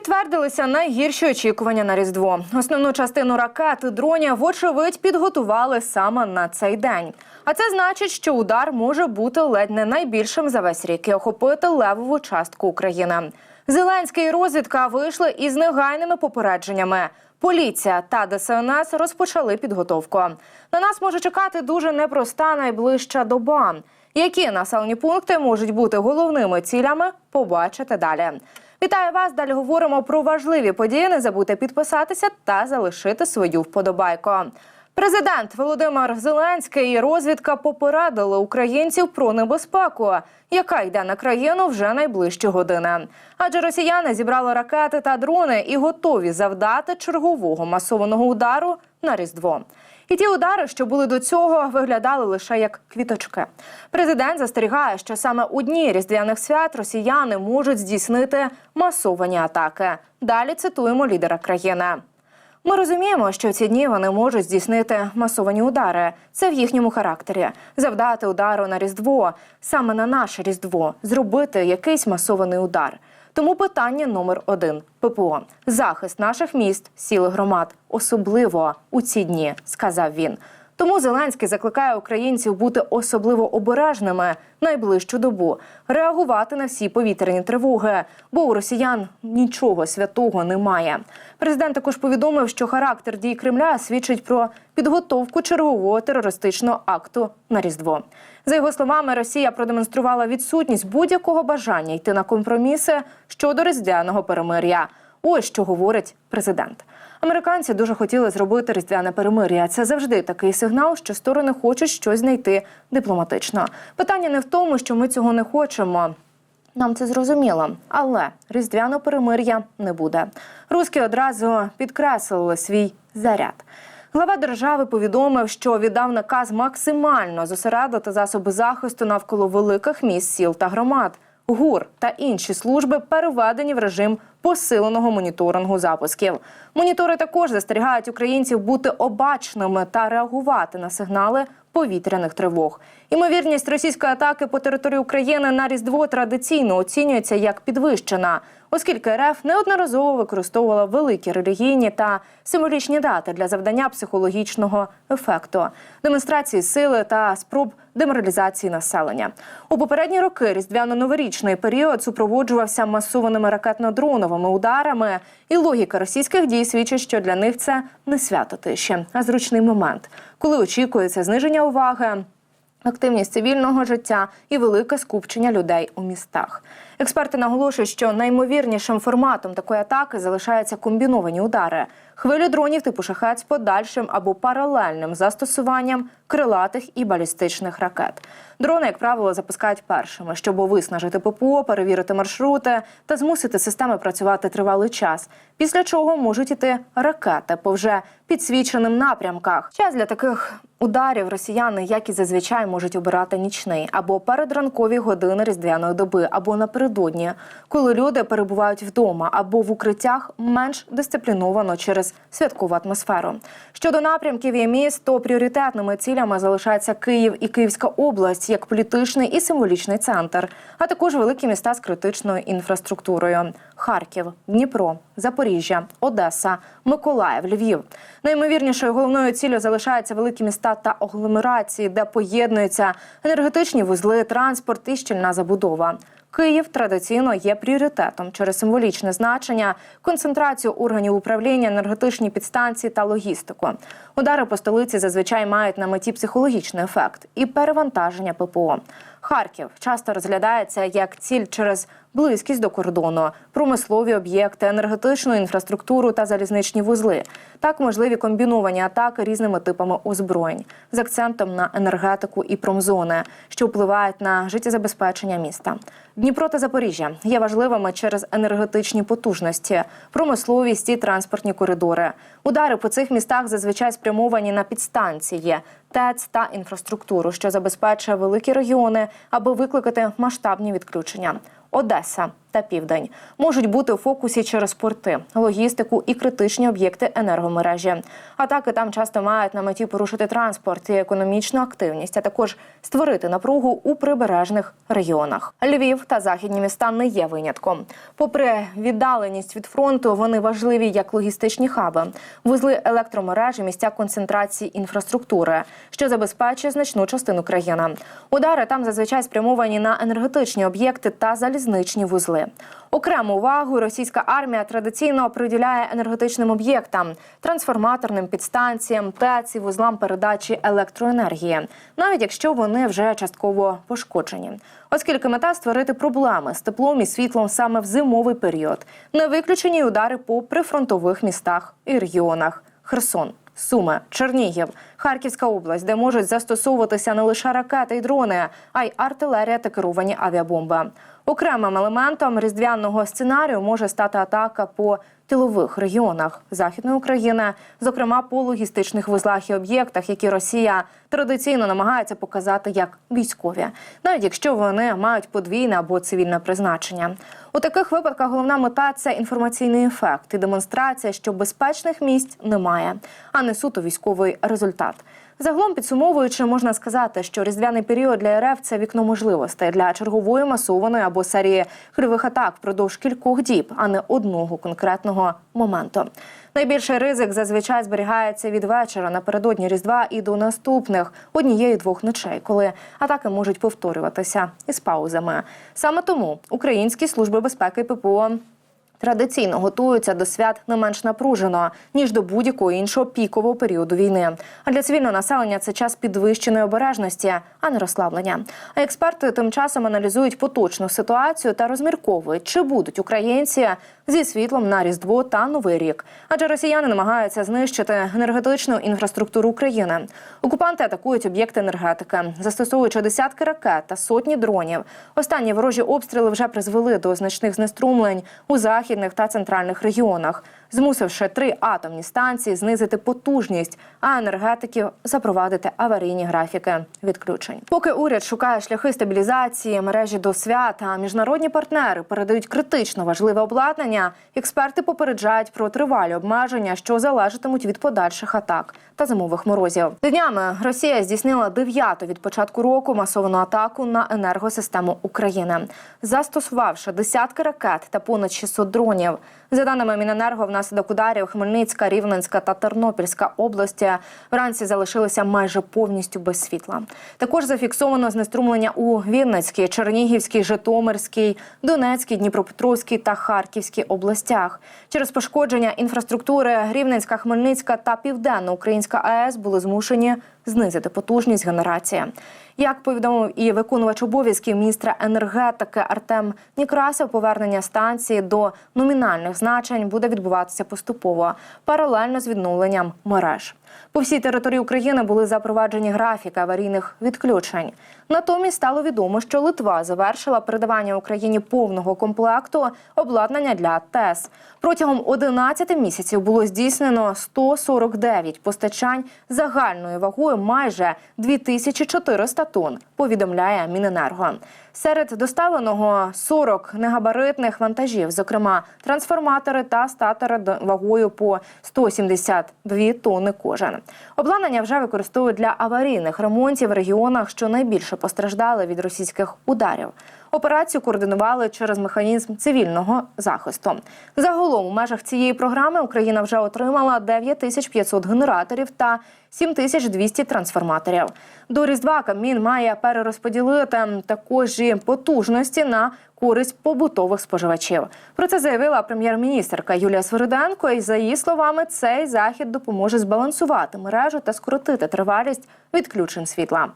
Підтвердилися найгірші очікування на різдво. Основну частину ракет і дронів, вочевидь, підготували саме на цей день. А це значить, що удар може бути ледь не найбільшим за весь рік і охопити левову частку України. Зеленський і розвідка вийшли із негайними попередженнями. Поліція та ДСНС розпочали підготовку. На нас може чекати дуже непроста найближча доба. Які населені пункти можуть бути головними цілями? Побачите далі. Вітаю вас! Далі говоримо про важливі події. Не забудьте підписатися та залишити свою вподобайку. Президент Володимир Зеленський і розвідка попередили українців про небезпеку, яка йде на країну вже найближчі години. Адже росіяни зібрали ракети та дрони і готові завдати чергового масованого удару на різдво. І ті удари, що були до цього, виглядали лише як квіточки. Президент застерігає, що саме у дні різдвяних свят росіяни можуть здійснити масовані атаки. Далі цитуємо лідера країни. Ми розуміємо, що в ці дні вони можуть здійснити масовані удари. Це в їхньому характері. Завдати удару на різдво, саме на наше різдво, зробити якийсь масований удар. Тому питання номер один. ППО захист наших міст, сіл громад, особливо у ці дні, сказав він. Тому Зеленський закликає українців бути особливо обережними найближчу добу, реагувати на всі повітряні тривоги, бо у росіян нічого святого немає. Президент також повідомив, що характер дій Кремля свідчить про підготовку чергового терористичного акту на різдво. За його словами, Росія продемонструвала відсутність будь-якого бажання йти на компроміси щодо різдвяного перемир'я. Ось що говорить президент. Американці дуже хотіли зробити різдвяне перемир'я. Це завжди такий сигнал, що сторони хочуть щось знайти дипломатично. Питання не в тому, що ми цього не хочемо. Нам це зрозуміло, але різдвяного перемир'я не буде. Руски одразу підкреслили свій заряд. Глава держави повідомив, що віддав наказ максимально зосередити засоби захисту навколо великих міст, сіл та громад. ГУР та інші служби переведені в режим посиленого моніторингу запусків. Монітори також застерігають українців бути обачними та реагувати на сигнали повітряних тривог. Імовірність російської атаки по території України на різдво традиційно оцінюється як підвищена, оскільки РФ неодноразово використовувала великі релігійні та символічні дати для завдання психологічного ефекту, демонстрації сили та спроб деморалізації населення. У попередні роки різдвяно-новорічний період супроводжувався масованими ракетно-дроновими ударами, і логіка російських дій свідчить, що для них це не свято тиші, а зручний момент, коли очікується зниження уваги. Активність цивільного життя і велике скупчення людей у містах. Експерти наголошують, що наймовірнішим форматом такої атаки залишаються комбіновані удари, хвилі дронів типу шахет з подальшим або паралельним застосуванням крилатих і балістичних ракет. Дрони, як правило, запускають першими, щоб виснажити ППО, перевірити маршрути та змусити системи працювати тривалий час. Після чого можуть іти ракети по вже підсвіченим напрямках. Час для таких ударів росіяни, як і зазвичай, можуть обирати нічний або передранкові години різдвяної доби, або напередодні, коли люди перебувають вдома або в укриттях менш дисципліновано через святкову атмосферу. Щодо напрямків і міст, то пріоритетними цілями залишаються Київ і Київська область як політичний і символічний центр, а також великі міста з критичною інфраструктурою: Харків, Дніпро, Запоріжжя, Одеса, Миколаїв, Львів. Найімовірнішою головною ціллю залишаються великі міста та агломерації, де поєднуються енергетичні вузли, транспорт і щільна забудова. Київ традиційно є пріоритетом через символічне значення, концентрацію органів управління, енергетичні підстанції та логістику. Удари по столиці зазвичай мають на меті психологічний ефект і перевантаження ППО. Харків часто розглядається як ціль через близькість до кордону, промислові об'єкти, енергетичну інфраструктуру та залізничні вузли. Так можливі комбіновані атаки різними типами озброєнь з акцентом на енергетику і промзони, що впливають на життєзабезпечення міста. Дніпро та Запоріжжя є важливими через енергетичні потужності, промисловість і транспортні коридори. Удари по цих містах зазвичай спрямовані на підстанції, ТЕЦ та інфраструктуру, що забезпечує великі регіони, аби викликати масштабні відключення. Одеса та Південь можуть бути у фокусі через порти, логістику і критичні об'єкти енергомережі. Атаки там часто мають на меті порушити транспорт і економічну активність, а також створити напругу у прибережних регіонах. Львів та західні міста не є винятком. Попри віддаленість від фронту, вони важливі як логістичні хаби, вузли електромережі, місця концентрації інфраструктури, що забезпечує значну частину країни. Удари там зазвичай спрямовані на енергетичні об'єкти та залізничні вузли. Окрему увагу російська армія традиційно приділяє енергетичним об'єктам, трансформаторним підстанціям, ТЕЦ і вузлам передачі електроенергії, навіть якщо вони вже частково пошкоджені. Оскільки мета створити проблеми з теплом і світлом саме в зимовий період, не виключені удари по прифронтових містах і регіонах Херсон. Суми, Чернігів, Харківська область, де можуть застосовуватися не лише ракети й дрони, а й артилерія та керовані авіабомби. Окремим елементом різдвяного сценарію може стати атака по тилових регіонах західної України, зокрема по логістичних вузлах і об'єктах, які Росія традиційно намагається показати як військові, навіть якщо вони мають подвійне або цивільне призначення. У таких випадках головна мета це інформаційний ефект і демонстрація, що безпечних місць немає, а не суто військовий результат. Загалом підсумовуючи, можна сказати, що різдвяний період для РФ це вікно можливостей для чергової масованої або серії хвильових атак впродовж кількох діб, а не одного конкретного моменту. Найбільший ризик зазвичай зберігається від вечора напередодні різдва і до наступних однієї-двох ночей, коли атаки можуть повторюватися із паузами. Саме тому українські служби безпеки ППО традиційно готуються до свят не менш напружено ніж до будь-якого іншого пікового періоду війни. А для цивільного населення це час підвищеної обережності, а не розслаблення. А експерти тим часом аналізують поточну ситуацію та розмірковують, чи будуть українці зі світлом на різдво та новий рік. Адже росіяни намагаються знищити енергетичну інфраструктуру України. Окупанти атакують об'єкти енергетики, застосовуючи десятки ракет та сотні дронів. Останні ворожі обстріли вже призвели до значних знеструмлень у західних та центральних регіонах, змусивши три атомні станції знизити потужність, а енергетиків запровадити аварійні графіки відключень. Поки уряд шукає шляхи стабілізації мережі до свят, а міжнародні партнери передають критично важливе обладнання. Експерти попереджають про тривалі обмеження, що залежатимуть від подальших атак та зимових морозів. Днями Росія здійснила дев'яту від початку року масовану атаку на енергосистему України, застосувавши десятки ракет та понад 600 дронів. За даними Міненерго, внаслідок ударів Хмельницька, Рівненська та Тернопільська області вранці залишилися майже повністю без світла. Також зафіксовано знеструмлення у Вінницькій, Чернігівській, Житомирській, Донецькій, Дніпропетровській та Харківській областях. Через пошкодження інфраструктури Рівненська, Хмельницька та Південно-Українська АЕС були змушені знизити потужність генерації. Як повідомив і виконувач обов'язків міністра енергетики Артем Нікрасов, повернення станції до номінальних значень буде відбуватися поступово, паралельно з відновленням мереж. По всій території України були запроваджені графіки аварійних відключень. Натомість стало відомо, що Литва завершила передавання Україні повного комплекту обладнання для ТЕС. Протягом 11 місяців було здійснено 149 постачань загальною вагою майже 2400 тонн, повідомляє Міненерго. Серед доставленого 40 негабаритних вантажів, зокрема трансформатори та статори вагою по 172 тонни кожен. Обладнання вже використовують для аварійних ремонтів в регіонах, що найбільше постраждали від російських ударів. Операцію координували через механізм цивільного захисту. Загалом у межах цієї програми Україна вже отримала 9500 генераторів та 7200 трансформаторів. До Різдва Кабмін має перерозподілити також потужності на користь побутових споживачів. Про це заявила прем'єр-міністерка Юлія Свириденко. І за її словами, цей захід допоможе збалансувати мережу та скоротити тривалість відключень світла.